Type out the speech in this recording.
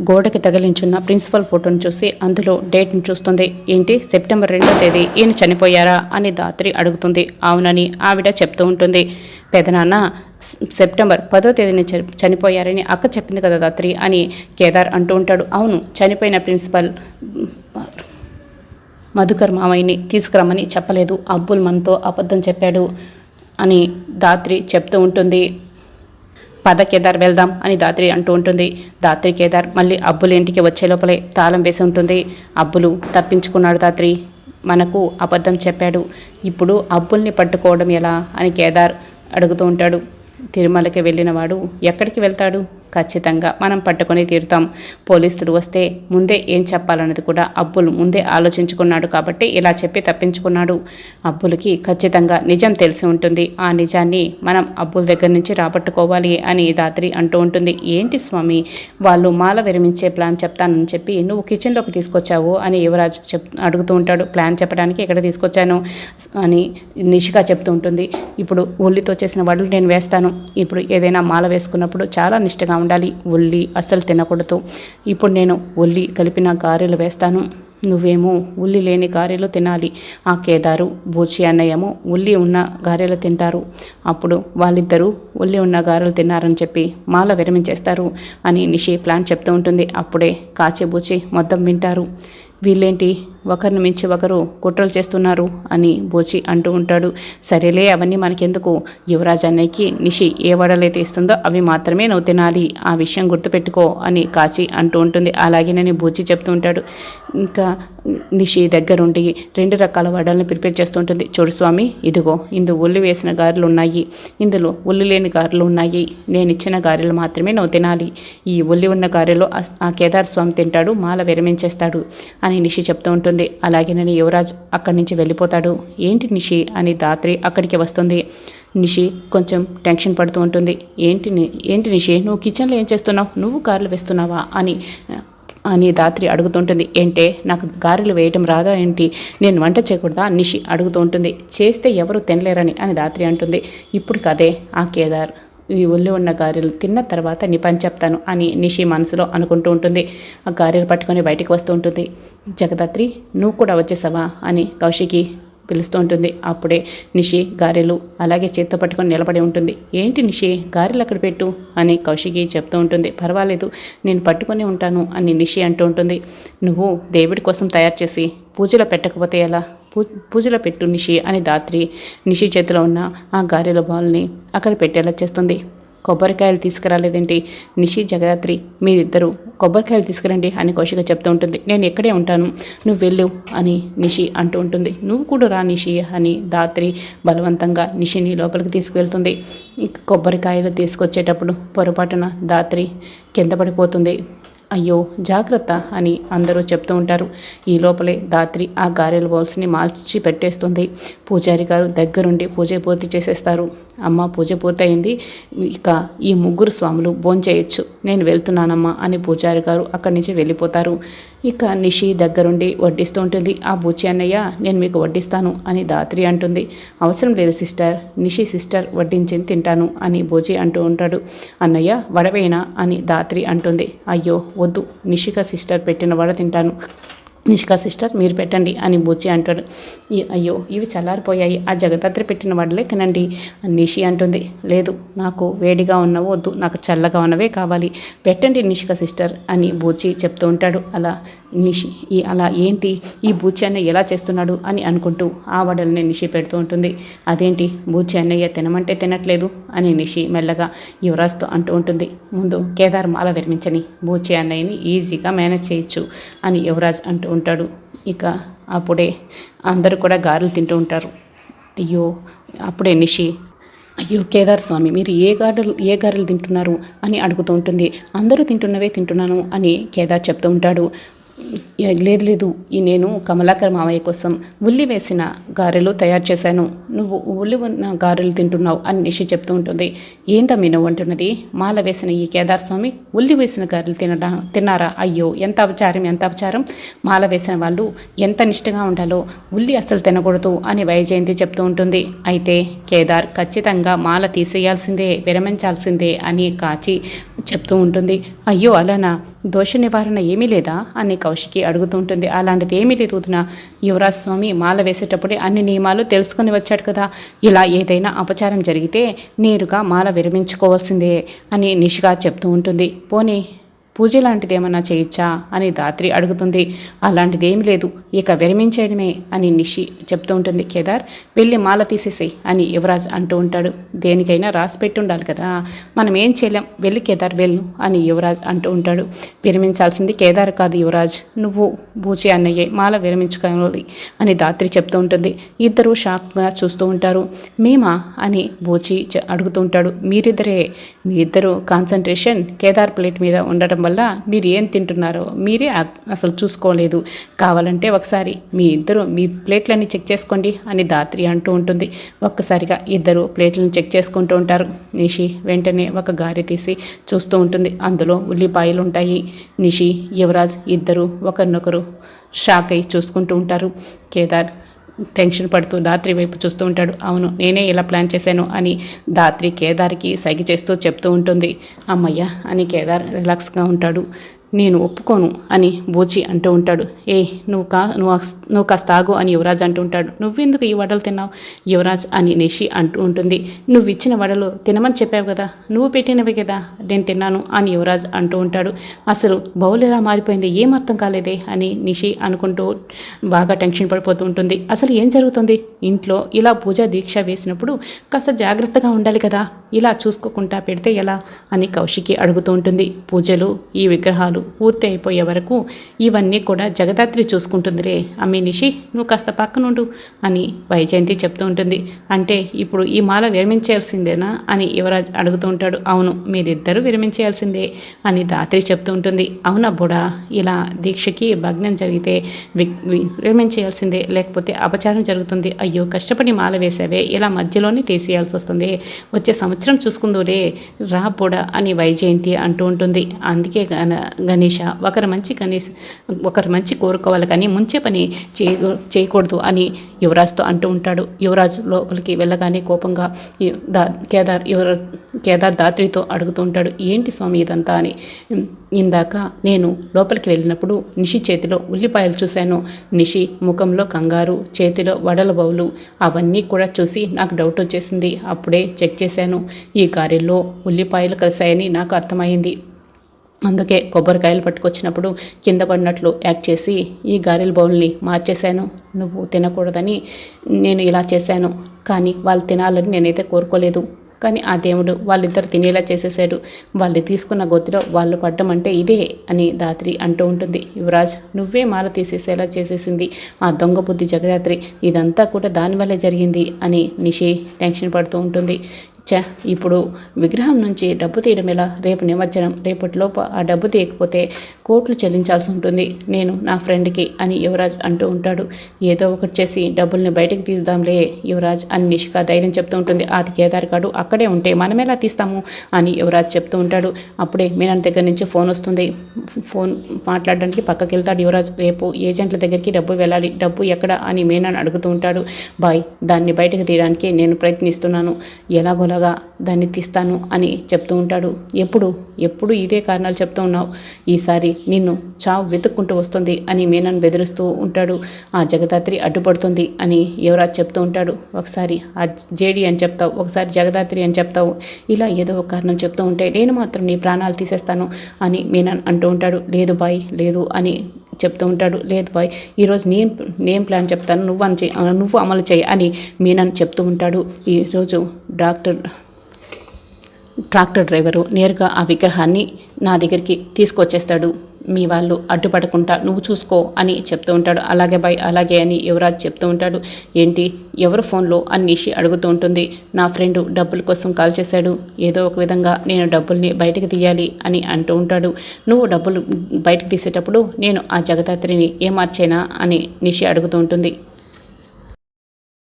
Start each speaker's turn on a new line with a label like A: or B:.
A: గోడకి తగిలించున్న ప్రిన్సిపల్ ఫోటోను చూసి అందులో డేట్ను చూస్తుంది. ఏంటి? సెప్టెంబర్ రెండో తేదీ ఈయన చనిపోయారా? అని దాత్రి అడుగుతుంది. అవునని ఆవిడ చెప్తూ ఉంటుంది. పెదనాన్న సెప్టెంబర్ పదో తేదీని చ- చనిపోయారని అక్క చెప్పింది కదా దాత్రి అని కేదార్ అంటూ ఉంటాడు. అవును చనిపోయిన ప్రిన్సిపల్ మధుకర్ మామయ్యని తీసుకురమ్మని చెప్పలేదు. అబ్బుల్ మనతో అబద్ధం చెప్పాడు అని దాత్రి చెప్తూ ఉంటుంది. పద కేదార్ వెళ్దాం అని దాత్రి అంటూ ఉంటుంది. దాత్రి కేదార్ మళ్ళీ అబ్బుల ఇంటికి వచ్చే లోపలే తాళం వేసి ఉంటుంది. అబ్బులు తప్పించుకున్నాడు దాత్రి. మనకు అబద్ధం చెప్పాడు. ఇప్పుడు అబ్బుల్ని పట్టుకోవడం ఎలా అని కేదార్ అడుగుతూ ఉంటాడు. తిరుమలకి వెళ్ళిన వాడు ఎక్కడికి వెళ్తాడు? ఖచ్చితంగా మనం పట్టుకొని తీరుతాం. పోలీసులు వస్తే ముందే ఏం చెప్పాలన్నది కూడా అబ్బులు ముందే ఆలోచించుకున్నాడు కాబట్టి ఇలా చెప్పి తప్పించుకున్నాడు. అబ్బులకి ఖచ్చితంగా నిజం తెలిసి ఉంటుంది. ఆ నిజాన్ని మనం అబ్బుల దగ్గర నుంచి రాబట్టుకోవాలి అని దాత్రి అంటూ ఉంటుంది. ఏంటి స్వామి? వాళ్ళు మాల విరమించే ప్లాన్ చెప్తానని చెప్పి నువ్వు కిచెన్లోకి తీసుకొచ్చావు అని యువరాజ్ చెప్ అడుగుతూ ఉంటాడు. ప్లాన్ చెప్పడానికి ఎక్కడ తీసుకొచ్చాను అని నిషిగా చెప్తూ ఉంటుంది. ఇప్పుడు ఉల్లితో చేసిన వడలు నేను వేస్తాను. ఇప్పుడు ఏదైనా మాల వేసుకున్నప్పుడు చాలా నిష్టగా ఉండాలి. ఉల్లి అస్సలు తినకూడదు. ఇప్పుడు నేను ఉల్లి కలిపిన గారెలు వేస్తాను. నువ్వేమో ఉల్లి లేని గారెలు తినాలి. ఆ కేదారు బూచి అన్నయ్యేమో ఉల్లి ఉన్న గారెలు తింటారు. అప్పుడు వాళ్ళిద్దరూ ఉల్లి ఉన్న గారెలు తిన్నారని చెప్పి మాల విరమించేస్తారు అని నిషి ప్లాన్ చెప్తూ ఉంటుంది. అప్పుడే కాచి బూచి మొత్తం వింటారు. వీళ్ళేంటి? ఒకరిని మించి ఒకరు కుట్రలు చేస్తున్నారు అని బోచి అంటూ ఉంటాడు. సరేలే అవన్నీ మనకెందుకు? యువరాజ్ అన్నయ్యకి నిషి ఏ వడలైతే ఇస్తుందో అవి మాత్రమే నువ్వు తినాలి. ఆ విషయం గుర్తుపెట్టుకో అని కాచి అంటూ ఉంటుంది. అలాగేనని బూచి చెప్తూ ఉంటాడు. ఇంకా నిషి దగ్గరుండి రెండు రకాల వడలను ప్రిపేర్ చేస్తూ ఉంటుంది చూడు స్వామి ఇదిగో ఇందు ఉల్లి వేసిన గారెలు ఉన్నాయి. ఇందులో ఉల్లి లేని గారెలు ఉన్నాయి. నేను ఇచ్చిన గారెలు మాత్రమే నువ్వు తినాలి. ఈ ఉల్లి ఉన్న గారెలో ఆ- కేదార్ స్వామి తింటాడు మాల విరమించేస్తాడు అని నిషి చెప్తూ ఉంటుంది. అలాగేనని యువరాజ్ అక్కడి నుంచి వెళ్ళిపోతాడు. ఏంటి నిషి అని దాత్రి అక్కడికి వస్తుంది. నిషి కొంచెం టెన్షన్ పడుతూ ఉంటుంది. ఏంటి ని- ఏంటి నిషి నువ్వు కిచెన్లో ఏం చేస్తున్నావు? నువ్వు కార్లు వేస్తున్నావా? అని అని దాత్రి అడుగుతుంటుంది. ఏంటే నాకు గారెలు వేయటం రాదా ఏంటి? నేను వంట చేయకూడదా? నిషి అడుగుతూ ఉంటుంది చేస్తే ఎవరు తినలేరని అని రాత్రి అంటుంది. ఇప్పుడు కదే ఆ కేదార్ ఈ ఒళ్ళు ఉన్న గారెలు తిన్న తర్వాత నీ పని చెప్తాను అని నిషి మనసులో అనుకుంటూ ఉంటుంది. ఆ గారెలు పట్టుకొని బయటికి వస్తూ ఉంటుంది. జగదాత్రి నువ్వు కూడా వచ్చేసావా? అని కౌశికి పిలుస్తూ ఉంటుంది. అప్పుడే నిషి గారెలు అలాగే చేత్తో పట్టుకొని నిలబడి ఉంటుంది. ఏంటి నిషి గారెలు అక్కడ పెట్టు అని కౌశికి చెప్తూ ఉంటుంది. పర్వాలేదు నేను పట్టుకొని ఉంటాను అని నిషి అంటూ ఉంటుంది. నువ్వు దేవుడి కోసం తయారు చేసి పూజలో పెట్టకపోతే ఎలా? పూ పూజలో పెట్టు నిషి అని దాత్రి నిషి చేతిలో ఉన్న ఆ గారెల బాల్ని అక్కడ పెట్టేలా చేస్తుంది. కొబ్బరికాయలు తీసుకురాలేదేంటి? నిషి జగదాత్రి మీరిద్దరూ కొబ్బరికాయలు తీసుకురండి అని కౌశిక చెప్తూ ఉంటుంది. నేను ఇక్కడే ఉంటాను? నువ్వు వెళ్ళు అని నిషి అంటూ ఉంటుంది. నువ్వు కూడా రా నిషి అని దాత్రి బలవంతంగా నిషిని లోపలికి తీసుకువెళ్తుంది. కొబ్బరికాయలు తీసుకొచ్చేటప్పుడు పొరపాటున దాత్రి కింద పడిపోతుంది. అయ్యో జాగ్రత్త అని అందరూ చెప్తూ ఉంటారు. ఈ లోపలే దాత్రి ఆ గారెల బౌల్స్ని మార్చి పెట్టేస్తుంది. పూజారి గారు దగ్గరుండి పూజ పూర్తి చేసేస్తారు. అమ్మ పూజ పూర్తయింది. ఇక ఈ ముగ్గురు స్వాములు భోంచేయచ్చు నేను వెళ్తున్నానమ్మా అని పూజారి గారు అక్కడి నుంచి వెళ్ళిపోతారు. ఇక నిషి దగ్గరుండి వడ్డిస్తూ ఉంటుంది. ఆ బూచి అన్నయ్య నేను మీకు వడ్డిస్తాను అని దాత్రి అంటుంది. అవసరం లేదు సిస్టర్ నిషి సిస్టర్ వడ్డించింది తింటాను అని బూచి అంటూ ఉంటాడు. అన్నయ్య వడవేనా అని దాత్రి అంటుంది. అయ్యో వద్దు నిషిక సిస్టర్ పెట్టిన వడ తింటాను. నిష్కా సిస్టర్ మీరు పెట్టండి అని బుచ్చి అంటాడు. అయ్యో ఇవి చల్లారిపోయాయి. ఆ జగదాత్రి పెట్టిన వడలే తినండి అని నిషి అంటుంది. లేదు నాకు వేడిగా ఉన్నవి వద్దు నాకు చల్లగా ఉన్నవే కావాలి. పెట్టండి నిషిక సిస్టర్ అని బూచి చెప్తూ ఉంటాడు. అలా నిషి ఈ అలా ఏంటి? ఈ బూచి అన్నయ్య ఎలా చేస్తున్నాడు? అని అనుకుంటూ ఆ వడల్ని నిషి పెడుతూ ఉంటుంది. అదేంటి? బూచి అన్నయ్య తినమంటే తినట్లేదు అని నిషి మెల్లగా యువరాజ్తో అంటూ ఉంటుంది. ముందు కేదార్ మాల విరమించని బూచి అన్నయ్యని ఈజీగా మేనేజ్ చేయొచ్చు అని యువరాజ్ అంటూ ఉంటాడు. ఇక అప్పుడే అందరూ కూడా గారెలు తింటూ ఉంటారు. అయ్యో అప్పుడే నిషి అయ్యో కేదార్ స్వామి మీరు ఏ గారెలు ఏ గారెలు తింటున్నారు? అని అడుగుతూ ఉంటుంది. అందరూ తింటున్నవే తింటున్నాను అని కేదార్ చెప్తూ ఉంటాడు. లేదు లేదు. ఈ నేను కమలాకర్ మావయ్య కోసం ఉల్లి వేసిన గారెలు తయారు చేశాను. నువ్వు ఉల్లి ఉన్న గారెలు తింటున్నావు అని నిషి చెప్తూ ఉంటుంది. ఏంటమ్మి నువ్వు అంటున్నది? మాల వేసిన ఈ కేదార్ స్వామి ఉల్లి వేసిన గారెలు తినడా తిన్నారా? అయ్యో ఎంత అపచారం ఎంత అపచారం. మాల వేసిన వాళ్ళు ఎంత నిష్టగా ఉండాలో ఉల్లి అస్సలు తినకూడదు అని వైజయంతి చెప్తూ ఉంటుంది. అయితే కేదార్ ఖచ్చితంగా మాల తీసేయాల్సిందే విరమించాల్సిందే అని కాచి చెప్తూ ఉంటుంది అయ్యో అలానా దోష నివారణ ఏమీ లేదా? అని కౌశికి అడుగుతూ ఉంటుంది. అలాంటిది ఏమీ లేదు వదిన యువరాజ్ స్వామి మాల వేసేటప్పుడే అన్ని నియమాలు తెలుసుకొని వచ్చాడు కదా. ఇలా ఏదైనా అపచారం జరిగితే నేరుగా మాల విరమించుకోవాల్సిందే అని నిషిగా చెప్తూ ఉంటుంది. పోనీ పూజ లాంటిది ఏమన్నా చేయొచ్చా అని దాత్రి అడుగుతుంది. అలాంటిది ఏమి లేదు. ఇక విరమించేయడమే అని నిషి చెప్తూ ఉంటుంది. కేదార్ వెళ్ళి మాల తీసేసేయి అని యువరాజ్ అంటూ ఉంటాడు. దేనికైనా రాసి పెట్టి ఉండాలి కదా. మనం ఏం చేయలేం. వెళ్ళి కేదార్ వెళ్ళు అని యువరాజ్ అంటూ ఉంటాడు. విరమించాల్సింది కేదార్ కాదు యువరాజ్. నువ్వు బూచి అన్నయ్యే మాల విరమించుకోవాలి అని దాత్రి చెప్తూ ఉంటుంది. ఇద్దరు షాక్గా చూస్తూ ఉంటారు. మేమా అని బూచి అడుగుతూ ఉంటాడు. మీరిద్దరే మీ ఇద్దరు కాన్సన్ట్రేషన్ కేదార్ ప్లేట్ మీద ఉండటం వల్ల మీరు ఏం తింటున్నారో మీరే అసలు చూసుకోలేదు. కావాలంటే ఒకసారి మీ ఇద్దరు మీ ప్లేట్లన్నీ చెక్ చేసుకోండి అని దాత్రి అంటూ ఉంటుంది. ఒక్కసారిగా ఇద్దరు ప్లేట్లను చెక్ చేసుకుంటూ ఉంటారు. నిషి వెంటనే ఒక గారి తీసి చూస్తూ ఉంటుంది. అందులో ఉల్లిపాయలు ఉంటాయి. నిషి యువరాజ్ ఇద్దరు ఒకరినొకరు షాక్ అయి చూసుకుంటూ ఉంటారు. కేదార్ టెన్షన్ పడుతూ దాత్రి వైపు చూస్తూ ఉంటాడు. అవును నేనే ఇలా ప్లాన్ చేశాను అని దాత్రి కేదార్కి సైగ చేస్తూ చెప్తూ ఉంటుంది. అమ్మయ్య అని కేదార్ రిలాక్స్గా ఉంటాడు. నేను ఒప్పుకోను అని బూచి అంటూ ఉంటాడు. ఏ నువ్వు కా నువ్వు నువ్వు కాస్త ఆగు అని యువరాజ్ అంటూ ఉంటాడు. నువ్వెందుకు ఈ వడలు తిన్నావు? యువరాజ్ అని నిషి అంటూ ఉంటుంది. నువ్వు ఇచ్చిన వడలు తినమని చెప్పావు కదా నువ్వు పెట్టినవి కదా నేను తిన్నాను అని యువరాజ్ అంటూ ఉంటాడు. అసలు బౌల్ ఎలా మారిపోయింది? ఏం అర్థం కాలేదే అని నిషి అనుకుంటూ బాగా టెన్షన్ పడిపోతూ ఉంటుంది. అసలు ఏం జరుగుతుంది? ఇంట్లో ఇలా పూజా దీక్ష వేసినప్పుడు కాస్త జాగ్రత్తగా ఉండాలి కదా. ఇలా చూసుకోకుండా పెడితే ఎలా అని కౌశికి అడుగుతూ ఉంటుంది. పూజలు ఈ విగ్రహాలు పూర్తి అయిపోయే వరకు ఇవన్నీ కూడా జగదాత్రి చూసుకుంటుందిలే. అమ్మి నిషి నువ్వు కాస్త పక్కనుండు అని వైజయంతి చెప్తూ ఉంటుంది. అంటే ఇప్పుడు ఈ మాల విరమించాల్సిందేనా అని యువరాజ్ అడుగుతూ ఉంటాడు. అవును మీరిద్దరూ విరమించాల్సిందే అని దాత్రి చెప్తూ ఉంటుంది. అవునబ్బుడా ఇలా దీక్షకి భగ్నం జరిగితే వి- విరమించేయాల్సిందే. లేకపోతే అపచారం జరుగుతుంది. అయ్యో కష్టపడి మాల వేసావే. ఇలా మధ్యలోనే తీసేయాల్సి వస్తుంది. వచ్చే సంవత్సరం చూసుకుందులే రా బుడా అని వైజయంతి అంటూ ఉంటుంది. అందుకే గణేష ఒకరు మంచి గణేష్ ఒకరు మంచి కోరుకోవాలి కానీ ముంచే పని చేయ చేయకూడదు అని యువరాజ్తో అంటూ ఉంటాడు. యువరాజ్ లోపలికి వెళ్ళగానే కోపంగా దా కేదార్ యువర కేదార్ దాత్రితో అడుగుతూ ఉంటాడు. ఏంటి స్వామి ఇదంతా? అని. ఇందాక నేను లోపలికి వెళ్ళినప్పుడు నిషి చేతిలో ఉల్లిపాయలు చూశాను. నిషి ముఖంలో కంగారు చేతిలో వడల బౌలు అవన్నీ కూడా చూసి నాకు డౌట్ వచ్చేసింది. అప్పుడే చెక్ చేశాను. ఈ గారెల్లో ఉల్లిపాయలు కలిశాయని నాకు అర్థమైంది. అందుకే కొబ్బరికాయలు పట్టుకొచ్చినప్పుడు కింద పడినట్లు యాక్ట్ చేసి ఈ గారెల బౌల్ని మార్చేశాను. నువ్వు తినకూడదని నేను ఇలా చేశాను. కానీ వాళ్ళు తినాలని నేనైతే కోరుకోలేదు. కానీ ఆ దేవుడు వాళ్ళిద్దరు తినేలా చేసేసాడు వాళ్ళు తీసుకున్న గొత్తిలో వాళ్ళు పడ్డం అంటే ఇదే అని దాత్రి అంటూ ఉంటుంది. యువరాజ్ నువ్వే మాల తీసేసేలా చేసేసింది. ఆ దొంగ బుద్ధి జగదాత్రి. ఇదంతా కూడా దానివల్లే జరిగింది అని నిషి టెన్షన్ పడుతూ ఉంటుంది. చ ఇప్పుడు విగ్రహం నుంచి డబ్బు తీయడం ఎలా? రేపు నిమజ్జనం రేపటిలోపు ఆ డబ్బు తీయకపోతే కోట్లు చెల్లించాల్సి ఉంటుంది. నేను నా ఫ్రెండ్కి అని యువరాజ్ అంటూ ఉంటాడు. ఏదో ఒకటి చేసి డబ్బుల్ని బయటకు తీద్దాంలే యువరాజ్ అని నిషిక ధైర్యం చెప్తూ ఉంటుంది. అది కేదార్ గాడు అక్కడే ఉంటే మనం ఎలా తీస్తాము అని యువరాజ్ చెప్తూ ఉంటాడు. అప్పుడే మీనాన్ దగ్గర నుంచి ఫోన్ వస్తుంది. ఫోన్ మాట్లాడడానికి పక్కకి వెళ్తాడు యువరాజ్. రేపు ఏజెంట్ల దగ్గరికి డబ్బు వెళ్ళాలి. డబ్బు ఎక్కడ అని మీనాన్ అడుగుతూ ఉంటాడు. బాయ్ దాన్ని బయటకు తీయడానికి నేను ప్రయత్నిస్తున్నాను. ఎలాగోలా ఎలాగోలాగా దాన్ని తీస్తాను అని చెప్తూ ఉంటాడు. ఎప్పుడు? ఎప్పుడు ఇదే కారణాలు చెప్తూ ఉన్నావు? ఈసారి నిన్ను చావు వెతుక్కుంటూ వస్తుంది అని మేనన్ బెదిరిస్తూ ఉంటాడు. ఆ జగదాత్రి అడ్డుపడుతుంది అని యువరాజ్ చెప్తూ ఉంటాడు. ఒకసారి ఆ జేడి అని చెప్తావు ఒకసారి జగదాత్రి అని చెప్తావు. ఇలా ఏదో ఒక కారణం చెప్తూ ఉంటే నేను మాత్రం నీ ప్రాణాలు తీసేస్తాను అని మేనన్ అంటూ ఉంటాడు. లేదు బాయ్ లేదు అని చెప్తూ ఉంటాడు లేదు బాయ్ ఈరోజు నేను నేను ప్లాన్ చెప్తాను నువ్వు అని నువ్వు అమలు చేయి అని మీనన్ చెప్తూ ఉంటాడు. ఈరోజు డాక్టర్ ట్రాక్టర్ డ్రైవరు నేరుగా ఆ విగ్రహాన్ని నా దగ్గరికి తీసుకొచ్చేస్తాడు. మీ వాళ్ళు అడ్డుపడకుండా నువ్వు చూసుకో అని చెప్తూ ఉంటాడు. అలాగే బాయ్ అలాగే అని యువరాజ్ చెప్తూ ఉంటాడు. ఏంటి? ఎవరు ఫోన్లో అని నిషి అడుగుతూ ఉంటుంది. నా ఫ్రెండ్ డబ్బుల కోసం కాల్ చేశాడు. ఏదో ఒక విధంగా నేను డబ్బుల్ని బయటకు తీయాలి అని అంటూ ఉంటాడు. నువ్వు డబ్బులు బయటకు తీసేటప్పుడు నేను ఆ జగదాత్రిని ఏమార్చేనా అని నిషి అడుగుతూ ఉంటుంది.